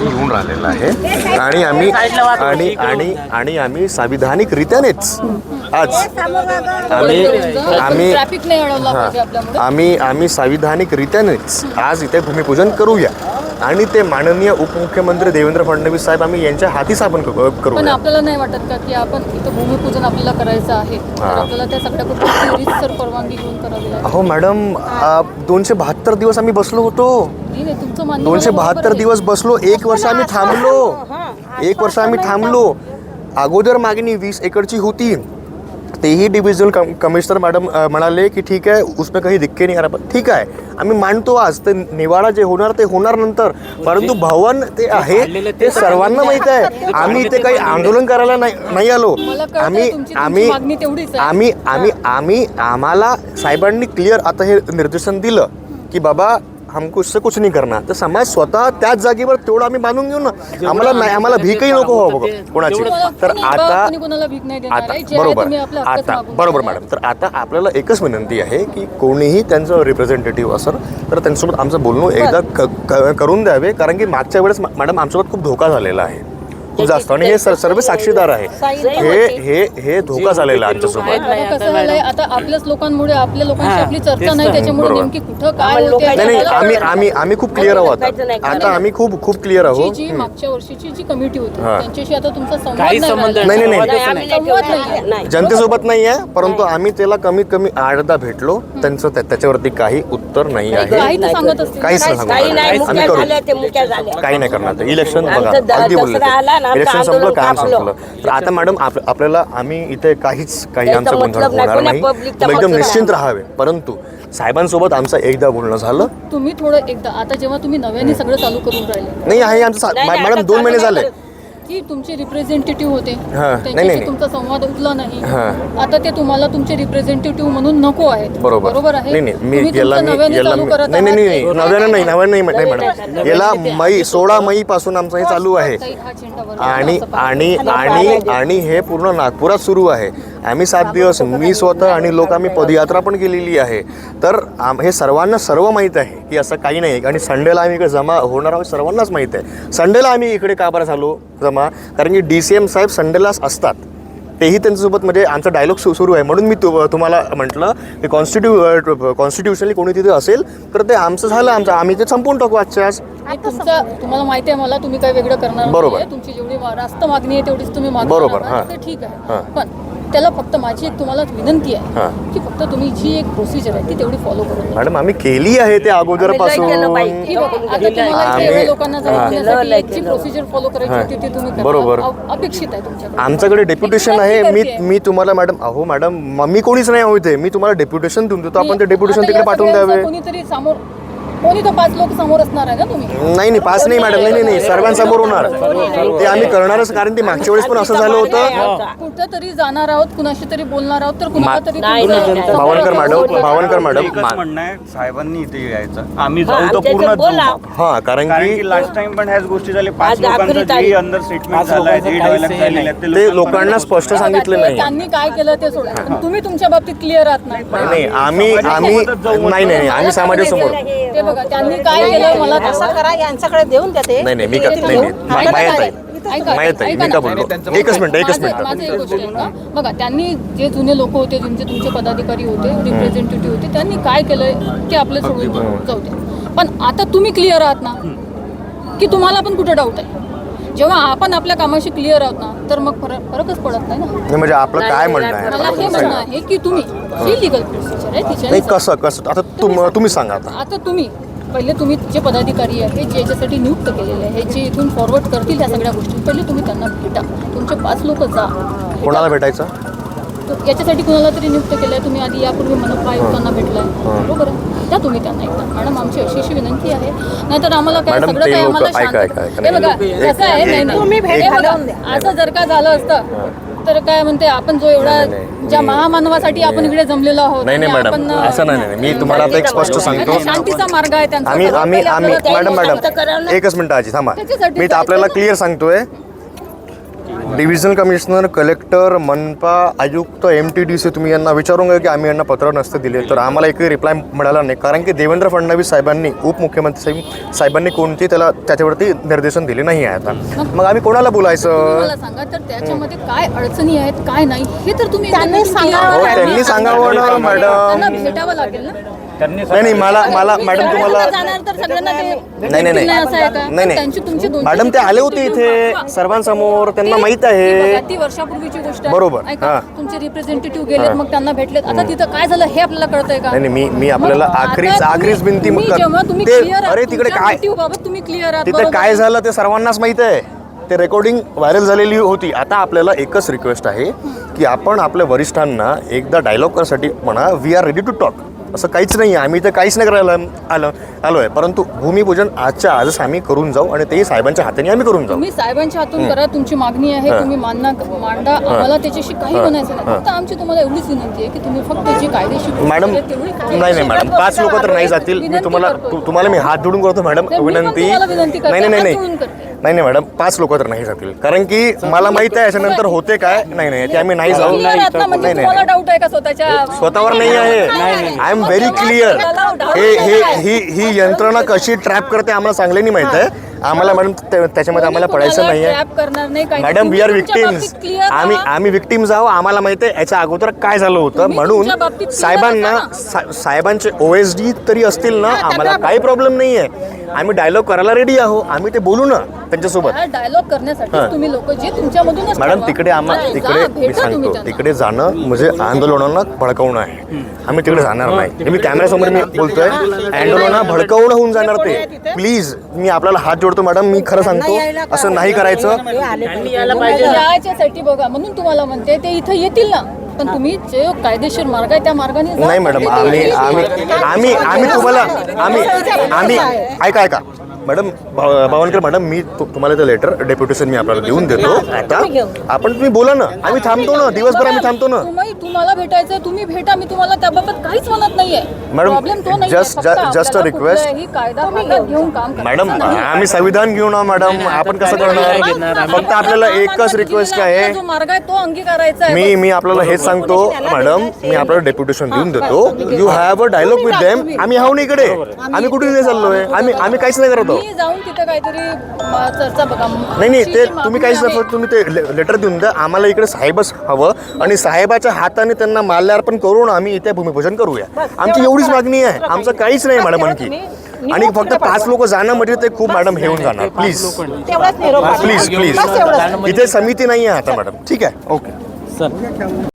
येऊन राहिलेला आहे. आणि आम्ही आणि आणि आणि आम्ही संविधानिकरित्यानेच आज आम्ही आम्ही ट्रॅफिक नाही अडवला पाहिजे आपल्यामुळे आम्ही आम्ही संविधानिकरित्यानेच आज इथे भूमिपूजन करूया. आणि ते माननीय उपमुख्यमंत्री देवेंद्र फडणवीस साहेब आम्ही यांच्या हातीच आपण क- पण करूया. आपल्याला नाही वाटत का की आपण इथं भूमिपूजन आपल्याला करायचं आहे? हा. आपल्याला त्या सगळ्या गोष्टी सर परवानगी घेऊन करावी लागेल. अहो मॅडम दोनशे बहात्तर दिवस आम्ही बसलो होतो. नाही, नाही, तुमचं म्हणणं दोनशे बरोबर बहात्तर आहे. दिवस बसलो एक वर्ष आम्ही थांबलो. एक वर्ष आम्ही थांबलो. अगोदर मागणी वीस एकरची होती. तेही डिव्हिजनल कम कमिशनर मॅडम अ, म्हणाले की ठीक आहे उसमें काही दिक्कत नाही करा ठीक आहे. आम्ही मानतो आज ते निवाडा जे होणार ते होणार नंतर. परंतु भवन ते आहे ते सर्वांना माहीत आहे. आम्ही इथे काही आंदोलन करायला नाही नाही आलो. मला कळतंय आम्ही तुमची- तुमची आम्ही मागणी तेवढीच आहे. आम्ही आम्ही आम्ही आम्हाला साहेबांनी क्लिअर आता हे निर्देशन दिलं की बाबा हमको कुछ नहीं करना। तर समाज स्वतः त्याच जागेवर तेवढं आम्ही बांधून घेऊ ना। आम्हाला नाही आम्हाला भीकही नको हो बघ कोणाची. तर आता आता बरोबर आता बरोबर. मॅडम तर आता आपल्याला एकच विनंती आहे की कोणीही त्यांचं रिप्रेझेंटेटिव्ह असेल तर त्यांच्यासोबत आमचं बोलणं एकदा करून द्यावे कारण की मागच्या वेळेस मॅडम आमच्यासोबत खूप धोका झालेला आहे. खूप जास्त. आणि हे सर- सर्व साक्षीदार आहे. हे हे हे धोका झालेला आहे आमच्यासोबत. आता कसं झालंय आता आपल्याच लोकांमुळे आपल्या लोकांशी आपली चर्चा नाही त्याच्यामुळे बरोबर. नेमकी कुठं काय होते नाही आम्ही. आम्ही आम्ही खूप क्लिअर आहोत. आता. आम्ही खूप खूप क्लिअर जी आहोत. जी मागच्या वर्षीची जी कमिटी होती हा. त्यांच्याशी आता तुमचा संवाद काही नाही संबंध. नाही, नाही, संवाद नाही. नाही. जनतेसोबत नाही आहे परंतु आम्ही त्याला कमीत कमी आठदा भेटलो. त्यांचं त्या- त्याच्यावरती काही उत्तर नाही आहे. काही तर सांगत असतील. काहीच. नाही काही नाही मुक्या आम्ही झाल्या करू ते मुक्या झाल्या. काही नाही करणार. ते इलेक्शन बघा आमचं द- अगदी बोलले दसरा आला ना, आमचं इलेक्शन संपलं आंदोलन काम. संपलं. तर आता मॅडम आप- आपल्याला आम्ही इथे काहीच काही त्याचा आमचं गोंधळ मतलब नाही, होणार कोण्या नाही. तुम्ही एकदम मतलब निश्चिंत राहावे. परंतु साहेबांसोबत आमचं एकदा बोलणं झालं. तुम्ही थोडं एकदा आता जेव्हा तुम्ही नव्याने सगळं चालू करून राहिले. नाही आहे आमचं सा- नाही, नाही, मॅडम आता दोन महिने चालू झाले. की तुमचे रिप्रेझेंटेटिव्ह होते. नाही, त्यांच्याशी नाही. तुमचा संवाद उठला नाही. हा. आता ते तुम्हाला तुमचे रिप्रेझेंटेटिव्ह म्हणून नको आहेत. बरोबर. बरोबर आहे? नाही नाही मी तुम्ही याला तुमचं मी नव्याने याला चालू मी- करत नाही नाही आहात. नाही. नव्यानं नाही नव्यानं नाही नाही मॅडम याला मई सोळा मई पासून आमचं हे चालू आहे. हा झेंडा आणि असं. आणि आणि आणि हे पूर्ण नागपुरात सुरू आहे. आम्ही सात दिवस मी स्वतः आणि लोक आम्ही पदयात्रा पण केलेली आहे. तर आम- हे सर्वांना सर्व माहीत आहे की असं काही नाही. आणि संडेला आम्ही इकडे जमा होणार आहोत सर्वांनाच माहीत आहे. संडेला आम्ही इकडे का बरं झालो? जमा? कारण की डी सी एम साहेब संडेलाच असतात. तेही त्यांच्यासोबत म्हणजे आमचा डायलॉग सु सुरू आहे. म्हणून मी तु तुम्हाला म्हटलं की कॉन्स्टिट्यू कॉन्स्टिट्युशनली कोणी तिथे असेल तर ते आमचं झालं. आमचं आम्ही ते संपवून टाकू आजच्या आज. तुम्हाला माहिती आहे मला तुम्ही काय वेगळं करणार बरोबर. तुमची जेवढी रास्त मागणी आहे तेवढीच तुम्ही बरोबर. हां. ठीक आहे. पण त्याला फक्त माझी एक तुम्हाला विनंती आहे हां. की फक्त तुम्ही जी एक प्रोसिजर आहे ती तेवढी फॉलो करून घ्या. मॅडम आम्ही केली आहे ते अगोदरपासून. प्रोसिजर फॉलो करायची. होती ती तुम्ही करा. बरोबर. अपेक्षित आहे आमच्याकडे डेप्युटेशन आहे मी. मी तुम्हाला मॅडम अहो मॅडम म- कोणीच नाही होते मी तुम्हाला डेप्युटेशन देऊन देतो आपण ते डेप्युटेशन तिकडे पाठवून द्यावे कोणीतरी समोर कोणी तर पाच लोक समोर असणार आहे ना तुम्ही? नाही नाही पास नाही मॅडम. नाही नाही नाही. सर्वांसमोर होणार. ते आम्ही करणारच कारण ते मागच्या वेळेस पण असं झालं होतं. कुठं तरी जाणार आहोत कुणाशी तरी बोलणार आहोत तर कुणाला मा- तरी नाही, तुमचं नाही, नाही. Bhavankar madam Bhavankar madam. एकच मा- म्हणणं आहे साहेबांनी इथे यायचं. आम्ही हा, जाऊ तर आमच्या पूर्ण इथे बोला. जाऊ. हा कारण कारण की की लास्ट टाइम पण ह्याच गोष्टी झाल्या. पाच आज आखरी लोकांचं जे तारीख. अंडर स्टेटमेंट पाच झालंय लोकांचं जे काहीच dialogue हे झालेले. आहेत, ते लोकांना स्पष्ट सांगितलं ते नाही. त्यांनी काय केलं ते सोडा. पण तुम्ही तुमच्या बाबतीत क्लिअर आहात नाही नाही नाही आम्ही आम्ही नाही नाही नाही आम्ही समाजासमोर. ते बघा त्यांनी काय केलं मला असं करा यांच्याकडे देऊन द्या ते. नाही नाही मी का नाही नाही मा- माहीत आहे माहीत आहे मी का बोललो एकच मिनिट एकच माझं माझं एक गोष्ट आहे का? बघा त्यांनी जे जुने लोक होते ज्यांचे तुमचे पदाधिकारी होते रिप्रेझेंटेटिव्ह होते त्यांनी काय केलंय ते आपले सोडून जाऊ दे पण आता तुम्ही क्लिअर आहात ना की तुम्हाला पण कुठे डाऊट आहे? जेव्हा आपण आपल्या कामाशी क्लिअर आहोत ना तर मग फरक फरकच पडत नाही ना? नाही म्हणजे आपलं काय म्हणणं आहे? मला हे म्हणणं आहे की तुम्ही ही. लिगल प्रोसिजर आहे नाही तिच्या कसं कसं? आता तुम तुम्ही सांगा आता. आता तुम्ही पहिले तुम्ही जे पदाधिकारी आहेत जे याच्यासाठी नियुक्त केलेले आहेत जे इथून फॉरवर्ड करतील त्या सगळ्या गोष्टी पहिले तुम्ही त्यांना भेटा. तुमचे पाच लोक जा. कोणाला भेटायचं? याच्यासाठी कुणाला तरी नियुक्त केलंय. तुम्ही आधी यापूर्वी मनपा आयुक्तांना भेटलाय. बरोबर आहे. त्या तुम्ही त्यांना एकदा. मॅडम आमची अशी अशी विनंती आहे. नाहीतर आम्हाला काय सगळं काय आम्हाला शांत. हे बघा एक- कसं आहे नाही नाही. हे द्या. असं जर का झालं असतं तर काय म्हणते आपण जो एवढा ज्या महामानवासाठी आपण इकडे जमलेलो आहोत नाही नाही मॅडम. आपण, असं नाही मी तुम्हाला आता एक स्पष्ट सांगतो. शांतीचा मार्ग आहे त्यांचा. आम्ही आम्ही आम्ही मॅडम मॅडम. एकच मिनिट आजी थांबा. मी आपल्याला. क्लिअर सांगतोय. डिव्हिजन कमिशनर कलेक्टर मनपा आयुक्त एम टी डी सी तुम्ही यांना विचारून घ्या की आम्ही यांना पत्र नसते दिले. तर आम्हाला एकही रिप्लाय मिळाला नाही. कारण की देवेंद्र फडणवीस साहेबांनी उपमुख्यमंत्री साहेब साहेबांनी कोणती त्याला त्याच्यावरती निर्देशन दिले नाही आहे आता. मग आम्ही कोणाला बोलायचं? सांगा तर त्याच्यामध्ये काय अडचणी आहेत काय नाही हे तर तुम्ही त्यांनी सांगावं. हो ना. मॅडम. भेटावं लागेल ना. त्यांनी नाही नाही मला मला मॅडम तुम्हाला जाणार तर सगळ्यांना ते नाही नाही भेटतील असं आहे का? नाही नाही. त्यांची तुमची दोनशे मॅडम ते आले होते. इथे सर्वांसमोर त्यांना माहीत आहे. ती वर्षापूर्वीची गोष्ट आहे. बरोबर, ऐका, हा. तुमचे रिप्रेझेंटेटिव्ह गेलेत मग त्यांना भेटलेत. आता तिथं काय झालं हे आपल्याला कळतंय का? नाही नाही मी मी आपल्याला मग आता आखरीच तुम्ही- आखरीच बिनती तुम्ही कर- जेव्हा तुम्ही ते clear आहात, अरे तिकडे तुमच्या काय motive बाबत तुम्ही क्लिअर आहात तिथे बरोबर? काय आहे. झालं ते सर्वांनाच माहीत आहे. ते रेकॉर्डिंग व्हायरल झालेली होती. आता आपल्याला एकच रिक्वेस्ट आहे की आपण आपल्या वरिष्ठांना एकदा डायलॉग करण्यासाठी म्हणा we are ready to talk असं काहीच नाही आहे आम्ही तर काहीच नाही करायला आलं आलो आहे परंतु भूमिपूजन आजच्या आजच आम्ही करून जाऊ आणि तेही साहेबांच्या हाताने आम्ही करून जाऊ. तुम्ही साहेबांच्या हातून करा तुमची मागणी आहे तुम्ही मांडा. मांडा आम्हाला त्याच्याशी काही म्हणायचं नाही. फक्त आमची तुम्हाला एवढीच विनंती आहे की तुम्ही फक्त जी कायदेशीर मॅडम नाही नाही मॅडम. पाच लोक तर नाही जातील. मी तुम्हाला तुम्हाला मी हात जोडून करतो मॅडम. विनंती नाही नाही नाही नाही. नाही नाही मॅडम पाच लोक तर नाही जातील. कारण की मला माहीत आहे याच्यानंतर होते काय? नाही नाही ते आम्ही नाही जाऊ. आहात? म्हणजे नाही नाही तुम्हाला डाऊट आहे का स्वतःच्या? स्वतःवर नाही आहे. आय एम व्हेरी क्लिअर हे हे ही ही यंत्रणा कशी ट्रॅप करते आम्हाला चांगल्याने माहीत आहे. आम्हाला मॅडम त्या- त्याच्यामध्ये आम्हाला पडायचं नाही आहे ट्रॅप करणार नाही काही. मॅडम वी आर विक्टिम्स आम्ही आहात. आम्ही विक्टिम्स आहोत आम्हाला माहिती आहे याच्या अगोदर काय झालं होतं. म्हणून साहेबांना आहात सा- साहेबांचे ओ एस डी तरी असतील ना. आम्हाला काही प्रॉब्लेम नाही आहे आम्ही डायलॉग करायला रेडी आहो आम्ही ते बोलू ना. त्यांच्यासोबत. डायलॉग करण्यासाठी हां. तुम्ही लोक जे तुमच्यामधूनच मॅडम ठरवा. तिकडे आम्हा जा, तिकडे भेटा मी तुम्ही सांगतो. त्यांना. तिकडे जाणं म्हणजे आंदोलनांना भडकवणं आहे. आम्ही तिकडे जाणार नाही. मी कॅमेऱ्यासमोर मी बोलतोय. आंदोलना भडकवणं होऊन जाणार ते. प्लीज मी आपल्याला हात जोडतो मॅडम. मी खरं सांगतो असं नाही करायचं. याच्यासाठी बघा म्हणून तुम्हाला म्हणते ते इथं येतील ना. पण तुम्ही जे कायदेशीर मार्ग आहे त्या मार्गाने जा. नाही मॅडम आम्ही आम्ही आम्ही आम्ही तुम्हाला आम्ही आम्ही ऐका ऐका. मॅडम भा- भावनकर मॅडम मी तु- तुम्हाला ते लेटर डेप्युटेशन मी आपल्याला देऊन देतो. आता आपण तुम्ही बोला ना. आम्ही थांबतो ना. दिवसभर आम्ही थांबतो ना. तुम्ही तुम्हाला भेटायचंय तुम्ही भेटा. मी तुम्हाला त्याबाबत काहीच म्हणत नाहीये. मॅडम, प्रॉब्लेम तो नाही just- just- just a request. कायदा हातात घेऊन काम करायचं मॅडम नाही. आम्ही संविधान घेऊ ना मॅडम. आपण कसं करणार? फक्त आपल्याला एकच रिक्वेस्ट आहे? जो मार्ग आहे तो अंगीकारायचा आहे. मी मी आपल्याला हेच सांगतो मॅडम मी आपल्याला डेप्युटेशन देऊन देतो. You have a dialogue with them आम्ही हाव ना इकडे आम्ही कुठे नाही चाललोय? आम्ही आम्ही काहीच नाही करत आहोत. मी जाऊन तिथे काहीतरी म, चर्चा बघा. नाही नाही ते जी तुम्ही काहीच मागणी तुम्ही ते लेटर देऊन द्या. आम्हाला इकडे साहेबच हवं आणि साहेबाच्या हाताने त्यांना माल्यार्पण करून आम्ही इथे भूमिपूजन करूया. आमची एवढीच मागणी आहे. आमचं काहीच नाही मॅडम आणखी. आणि फक्त पाच लोक जाणं म्हणजे ते खूप मॅडम हे होऊन जाणार. प्लीज तेवढाच निरोप प्लीज प्लीज बस एवढंच. इथे समिती नाही आहे आता मॅडम ठीक आहे. ओके.